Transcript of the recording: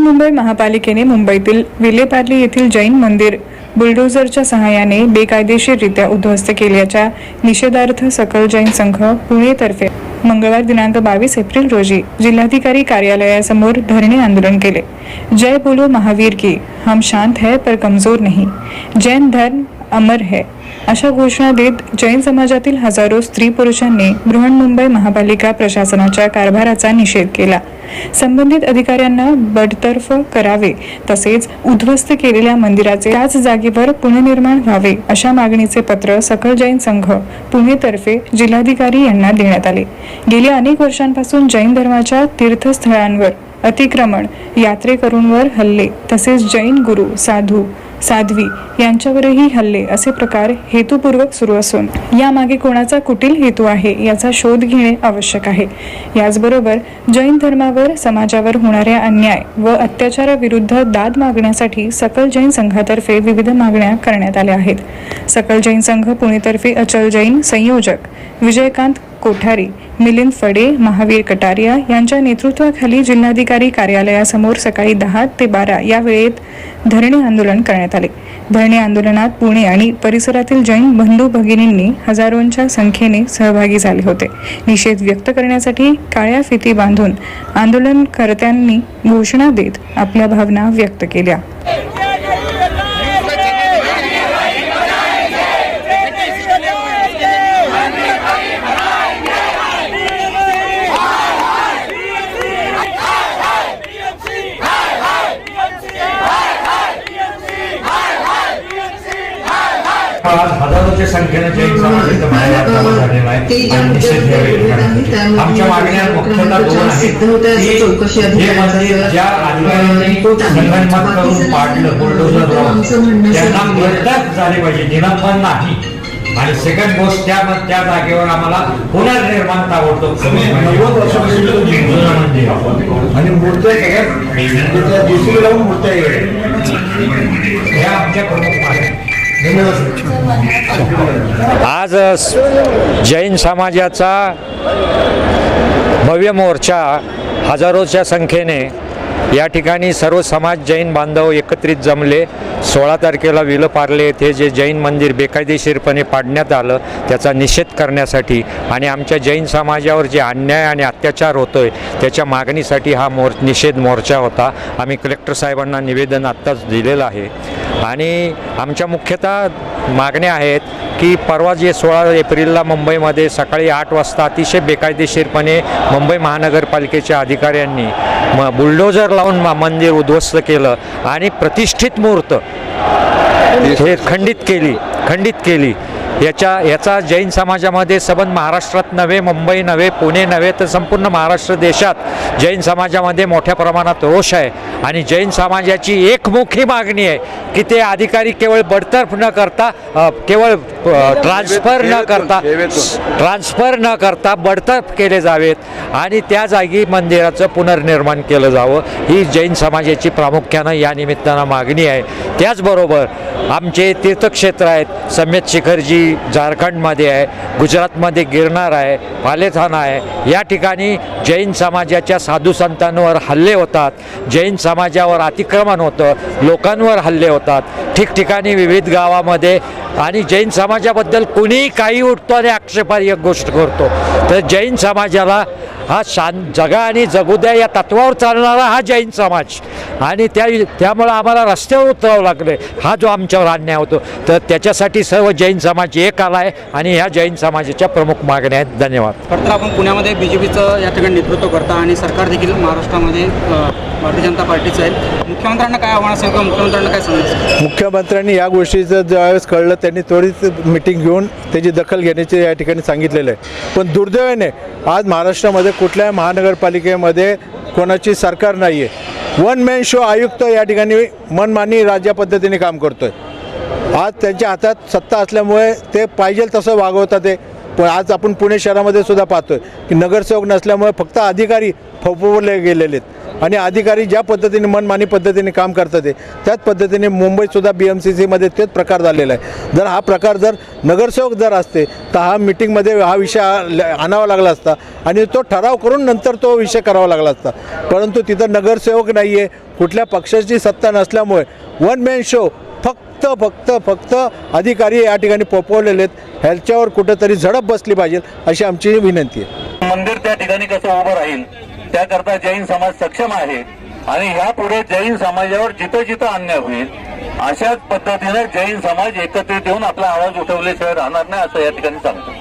बृहन्मुंबई महापालिकेने मुंबईतील विलेपार्ली येथील जैन मंदिर बुलडोझरच्या सहाय्याने बेकायदेशीररित्या उद्ध्वस्त केल्याच्या निषेधार्थ सकल जैन संघ पुणेतर्फे मंगळवार दिनांक बावीस एप्रिल रोजी जिल्हाधिकारी कार्यालयासमोर धरणे आंदोलन केले. जय बोलो महावीर की हम शांत है पर कमजोर नहीं. जैन धर्म अमर है. अशा घोषणा देत जैन समाजातील हजारो स्त्री पुरुषांनी बृहन्मुंबई महापालिका प्रशासनाच्या कारभाराचा निषेध केला. संबंधित अधिकाऱ्यांना बडतर्फ करावे तसेच उद्ध्वस्त केलेल्या मंदिराचे त्याच जागेवर पुनर्निर्माण व्हावे अशा मागणीचे पत्र सकल जैन संघ पुणेतर्फे जिल्हाधिकारी यांना देण्यात आले. गेल्या अनेक वर्षांपासून जैन धर्माच्या तीर्थस्थळांवर अतिक्रमण यात्रेकरूंवर हल्ले तसेच जैन गुरु साधू साध्वी यांच्यावरही हल्ले असे प्रकार हेतुपूर्वक सुरू असून यामागे कोणाचा कुटील हेतू आहे याचा शोध घेणे आवश्यक आहे. याचबरोबर जैन धर्मावर समाजावर होणाऱ्या अन्याय व अत्याचाराविरुद्ध दाद मागण्यासाठी सकल जैन संघातर्फे विविध मागण्या करण्यात आल्या आहेत. सकल जैन संघ पुणेतर्फे अचल जैन संयोजक विजयकांत कोठारी मिलिंद फडे महावीर कटारिया यांच्या नेतृत्वाखाली जिल्हाधिकारी कार्यालयासमोर सकाळी दहा ते बारा या वेळेत धरणे आंदोलन करण्यात आले. धरणे आंदोलनात पुणे आणि परिसरातील जैन बंधू भगिनींनी हजारोंच्या संख्येने सहभागी झाले होते. निषेध व्यक्त करण्यासाठी काळ्या फिती बांधून आंदोलनकर्त्यांनी घोषणा देत आपल्या भावना व्यक्त केल्या. आज हजारोच्या संख्येनं जैन समाज इथं बाहेर जमा झालेला आहे आणि निषेध आमच्या मागण्या मुख्यतः दोन आहेत. की जे मंदिर ज्या अधिकाऱ्यांनी संगणमत करून पाडलं बुलडोजर लावून त्यांना बरदास्त झाले पाहिजे. निलंबन नाही. आणि सेकंड गोष्ट त्या त्या जागेवर आम्हाला पुनर्निर्माण ताबडतोब नव्वद वर्षापासून आणि मूर्त्या काय दिवशी लावून मूर्त्या आहे. ह्या आमच्या प्रमुख मागण्या आज जैन समाजाचा भव्य मोर्चा हजारोच्या संख्येने या ठिकाणी सर्व समाज जैन बांधव एकत्रित जमले. सोळा तारखेला विलपार्ले येथे जे जैन मंदिर बेकायदेशीरपणे पाडण्यात आलं त्याचा निषेध करण्यासाठी आणि आमच्या जैन समाजावर जे अन्याय आणि अत्याचार होतोय त्याच्या मागणीसाठी हा मोर निषेध मोर्चा होता. आम्ही कलेक्टर साहेबांना निवेदन आत्ताच दिलेलं आहे. आणि आमच्या मुख्यतः मागण्या आहेत की परवा जे सोळा एप्रिलला मुंबईमध्ये सकाळी आठ वाजता अतिशय बेकायदेशीरपणे मुंबई महानगरपालिकेच्या अधिकाऱ्यांनी म बुलडोजर लावून मंदिर उद्ध्वस्त केलं आणि प्रतिष्ठित मूर्त हे खंडित केली खंडित केली. याच्या याचा जैन समाजामध्ये सबंध महाराष्ट्रात नव्हे मुंबई नव्हे पुणे नव्हे तर संपूर्ण महाराष्ट्र देशात जैन समाजामध्ये मोठ्या प्रमाणात रोष आहे. आणि जैन समाजाची एकमुखी मागणी आहे की ते अधिकारी केवळ बडतर्फ न करता केवळ ट्रान्सफर न करता ट्रान्सफर न करता बडतर्फ केले जावेत आणि त्या जागी मंदिराचं पुनर्निर्माण केलं जावं. ही जैन समाजाची प्रामुख्यानं या निमित्तानं मागणी आहे. त्याचबरोबर आमचे तीर्थक्षेत्र आहेत. सम्यत शिखरजी झारखंडमध्ये आहे. गुजरातमध्ये गिरनार आहे. पालेथाना आहे. या ठिकाणी जैन समाजाच्या साधू संतांवर हल्ले होतात. जैन समाजावर अतिक्रमण होतं. लोकांवर हल्ले होतात. ठिकठिकाणी विविध गावामध्ये आणि जैन समाजाबद्दल कुणीही काही उठतो आणि आक्षेपार्ह गोष्ट करतो. तर जैन समाजाला हा शान जगा आणि जगू द्या या तत्वावर चालणारा हा जैन समाज. आणि त्या त्यामुळं आम्हाला रस्त्यावर उतरावं लागले हा जो आमच्यावर अन्याय होतो. तर त्याच्यासाठी सर्व जैन समाज एक आला आहे आणि ह्या जैन समाजाच्या प्रमुख मागण्या आहेत. धन्यवाद. खरं तर आपण पुण्यामध्ये बी जे पीचं या ठिकाणी नेतृत्व करता आणि सरकार देखील महाराष्ट्रामध्ये भारतीय जनता पार्टीचं आहे. मुख्यमंत्र्यांना काय आव्हान असेल किंवा मुख्यमंत्र्यांना काय सांगायचं? मुख्यमंत्र्यांनी या गोष्टीचं ज्यावेळेस कळलं त्यांनी त्वरित मिटिंग घेऊन त्याची दखल घेण्याचे या ठिकाणी सांगितलेलं आहे. पण दुर्दैवाने आज महाराष्ट्रामध्ये कुठल्याही महानगरपालिकेमध्ये कोणाची सरकार नाही आहे वन मॅन शो आयुक्त या ठिकाणी मनमानी राज्या पद्धतीने काम आहे आज त्यांच्या हातात सत्ता असल्यामुळे ते पाहिजे तसं वागवतात ते. पण आज आपण पुणे शहरामध्ये सुद्धा पाहतोय की नगरसेवक नसल्यामुळे फक्त अधिकारी फपवले गेलेले आहेत. आणि अधिकारी ज्या पद्धतीने मनमानी पद्धतीने काम करतात ते त्याच पद्धतीने मुंबईतसुद्धा बी एम सी सीमध्ये तेच प्रकार झालेला आहे. जर हा प्रकार जर नगरसेवक जर असते तर हा मिटिंगमध्ये हा विषय आ- आणावा लागला असता आणि तो ठराव करून नंतर तो विषय करावा लागला असता. परंतु तिथं नगरसेवक नाही आहे कुठल्या पक्षाची सत्ता नसल्यामुळे वन मॅन शो फक्त फक्त फक्त अधिकारी या ठिकाणी पोपवलेले आहेत. ह्याच्यावर कुठंतरी झडप बसली पाहिजे अशी आमची विनंती आहे. मंदिर त्या ठिकाणी कसं उभं राहील? त्याकरता जैन समाज सक्षम आहे आणि यापुढे जैन समाजावर जिथं जिथं अन्याय होईल अशाच पद्धतीने जैन समाज एकत्रित येऊन आपला आवाज उठवल्याशिवाय राहणार नाही असं या ठिकाणी सांगतो.